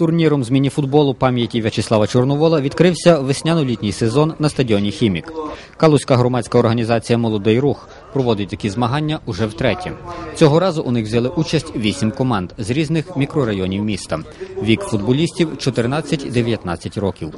Турніром з мініфутболу пам'яті В'ячеслава Чорновола відкрився весняно-літній сезон на стадіоні Хімік. Калузька громадська організація Молодий рух проводить такі змагання уже втретє. Цього разу у них взяли участь вісім команд з різних мікрорайонів міста. Вік футболістів 14-19 років.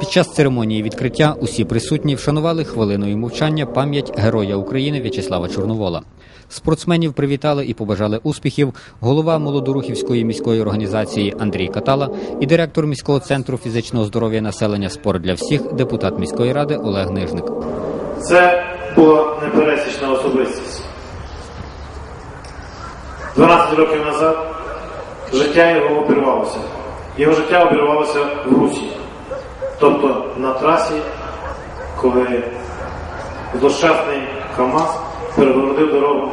Під час церемонії відкриття усі присутні вшанували хвилиною мовчання пам'ять Героя України В'ячеслава Чорновола. Спортсменів привітали і побажали успіхів голова Молодорухівської міської організації Андрій Катала і директор міського центру фізичного здоров'я населення спорт для всіх, депутат міської ради Олег Нижник. Це була непересічна особистість. 12 років назад життя його обірвалося. Його життя обірвалося в Русі. Тобто на трасі, коли злощасний КАМАЗ перегородив дорогу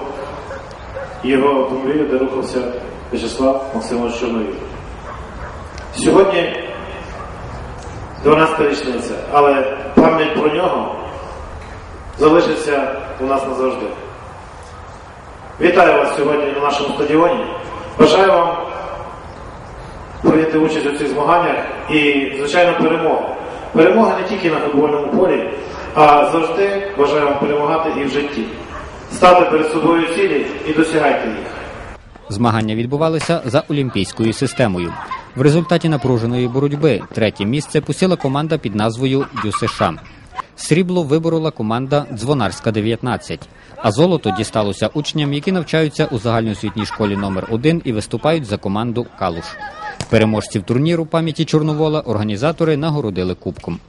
його автомобілю, де рухався В'ячеслав Максимович Чорновіл. Сьогодні 12 річниця, але пам'ять про нього залишиться у нас назавжди. Вітаю вас сьогодні на нашому стадіоні. Бажаю вам прийняти участь у цих змаганнях і, звичайно, перемоги. Перемоги не тільки на футбольному полі, а завжди бажаю вам перемагати і в житті. Ставте перед собою цілі і досягайте їх. Змагання відбувалися за олімпійською системою. В результаті напруженої боротьби третє місце посіла команда під назвою ДЮСШ. Срібло виборола команда Дзвонарська 19, а золото дісталося учням, які навчаються у загальноосвітній школі номер 1 і виступають за команду Калуш. Переможців турніру пам'яті Чорновола організатори нагородили кубком.